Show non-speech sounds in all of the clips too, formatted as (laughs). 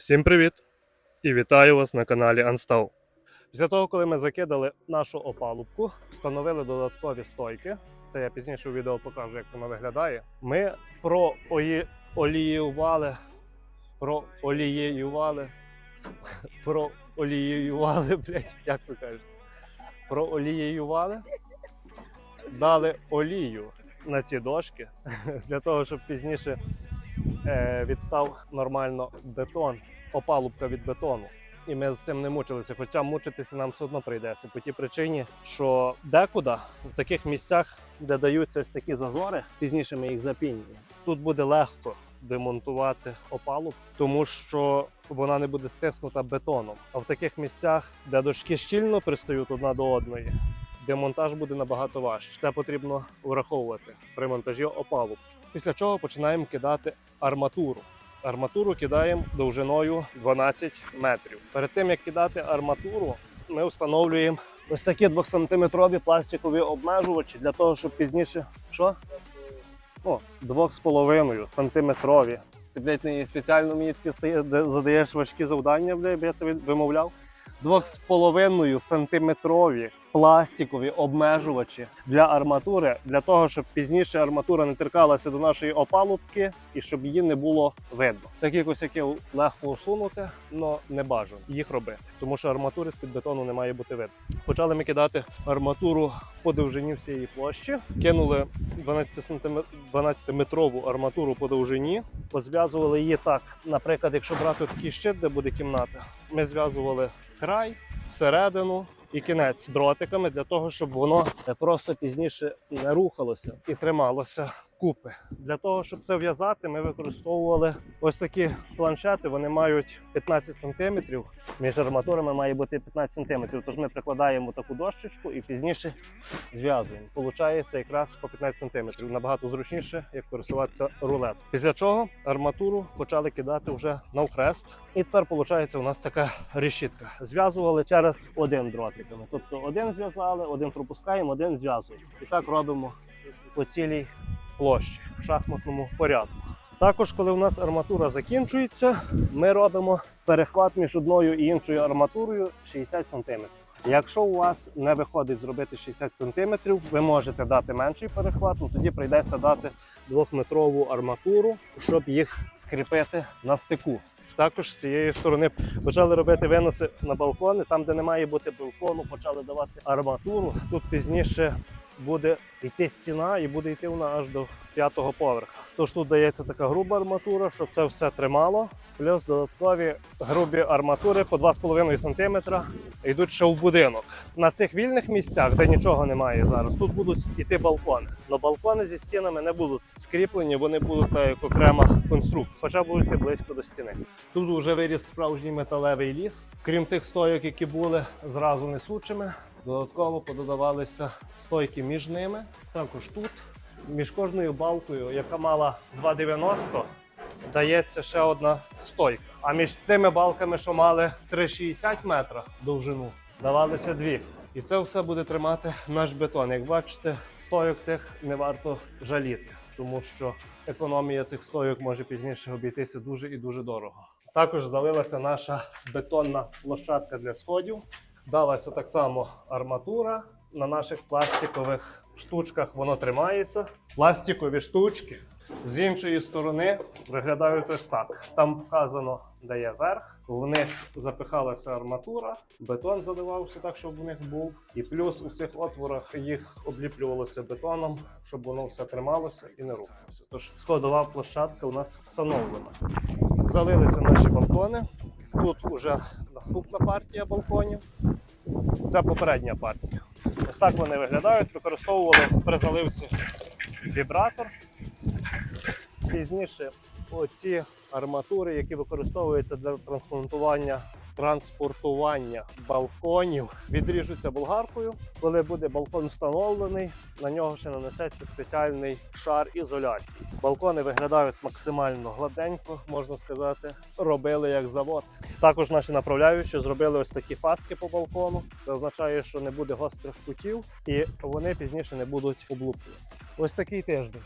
Всім привіт! І вітаю вас на каналі Unstall. Після того, коли ми закидали нашу опалубку, встановили додаткові стойки. Це я пізніше у відео покажу, як воно виглядає. Ми прооліювали, проолієювали, (laughs) проолієювали, блять, як це кажуть? Проолієювали, дали олію на ці дошки (laughs) для того, щоб пізніше відстав нормально бетон, опалубка від бетону. І ми з цим не мучилися. Хоча мучитися нам все одно прийдеться по тій причині, що декуди в таких місцях, де даються ось такі зазори, пізніше ми їх запінюємо. Тут буде легко демонтувати опалубку, тому що вона не буде стиснута бетоном. А в таких місцях, де дошки щільно пристають одна до одної, демонтаж буде набагато важче. Це потрібно враховувати при монтажі опалубки. Після чого починаємо кидати арматуру. Арматуру кидаємо довжиною 12 метрів. Перед тим як кидати арматуру, ми встановлюємо ось такі 2-сантиметрові пластикові обмежувачі для того, щоб пізніше що? О, 2,5 сантиметрові. Ти, блядь, не спеціально мені такі задаєш важкі завдання, блядь, я це вимовляв. 2,5 сантиметрові пластикові обмежувачі для арматури, для того, щоб пізніше арматура не теркалася до нашої опалубки і щоб її не було видно. Такі косяки легко усунути, але не бажано їх робити, тому що арматури з-під бетону не має бути видно. Почали ми кидати арматуру по довжині всієї площі, кинули 12 см 12-метрову арматуру по довжині, позв'язували її так. Наприклад, якщо брати такий щит, де буде кімната, ми зв'язували край, середину і кінець дротиками для того, щоб воно просто пізніше не рухалося і трималося купи. Для того, щоб це в'язати, ми використовували ось такі планшети. Вони мають 15 см. Між арматурами має бути 15 см. Тож ми прикладаємо таку дощечку і пізніше зв'язуємо. Получається якраз по 15 см. Набагато зручніше, як користуватися рулетом. Після чого арматуру почали кидати вже навхрест. І тепер виходить у нас така решітка. Зв'язували через один дротиками. Тобто один зв'язали, один пропускаємо, один зв'язуємо. І так робимо по цілій площі в шахматному порядку. Також, коли у нас арматура закінчується, ми робимо перехват між одною і іншою арматурою 60 см. Якщо у вас не виходить зробити 60 см, ви можете дати менший перехват, ну тоді прийдеться дати двохметрову арматуру, щоб їх скріпити на стику. Також з цієї сторони почали робити виноси на балкони. Там, де не має бути балкону, почали давати арматуру. Тут пізніше буде йти стіна і буде йти вона аж до п'ятого поверха. Тож тут дається така груба арматура, щоб це все тримало. Плюс додаткові грубі арматури по 2,5 см йдуть ще в будинок. На цих вільних місцях, де нічого немає зараз, тут будуть йти балкони. Но балкони зі стінами не будуть скріплені, вони будуть як окрема конструкція, хоча будуть йти близько до стіни. Тут вже виріс справжній металевий ліс. Крім тих стойок, які були зразу несучими, додатково пододавалися стойки між ними. Також тут, між кожною балкою, яка мала 2,90, дається ще одна стойка. А між тими балками, що мали 3,60 метра довжину, давалися дві. І це все буде тримати наш бетон. Як бачите, стойок цих не варто жаліти, тому що економія цих стойок може пізніше обійтися дуже і дуже дорого. Також залилася наша бетонна площадка для сходів. Далася так само арматура. На наших пластикових штучках воно тримається. Пластикові штучки з іншої сторони виглядають ось так. Там вказано, де є верх. В них запихалася арматура, бетон заливався так, щоб в них був. І плюс у цих отворах їх обліплювалося бетоном, щоб воно все трималося і не рухалося. Тож сходова площадка у нас встановлена. Залилися наші балкони. Тут вже наступна партія балконів. Це попередня партія. Ось так вони виглядають. Використовували при заливці вібратор. Пізніше оці арматури, які використовуються для трансплантування транспортування балконів, відріжуться болгаркою. Коли буде балкон встановлений, на нього ще нанесеться спеціальний шар ізоляції. Балкони виглядають максимально гладенько, можна сказати. Робили як завод. Також наші направляючі зробили ось такі фаски по балкону. Це означає, що не буде гострих кутів, і вони пізніше не будуть облуплюватися. Ось такий тиждень.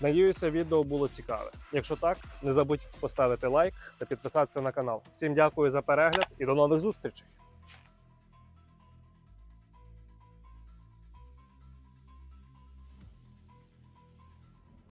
Надіюся, відео було цікаве. Якщо так, не забудь поставити лайк та підписатися на канал. Всім дякую за перегляд і до нових зустрічей!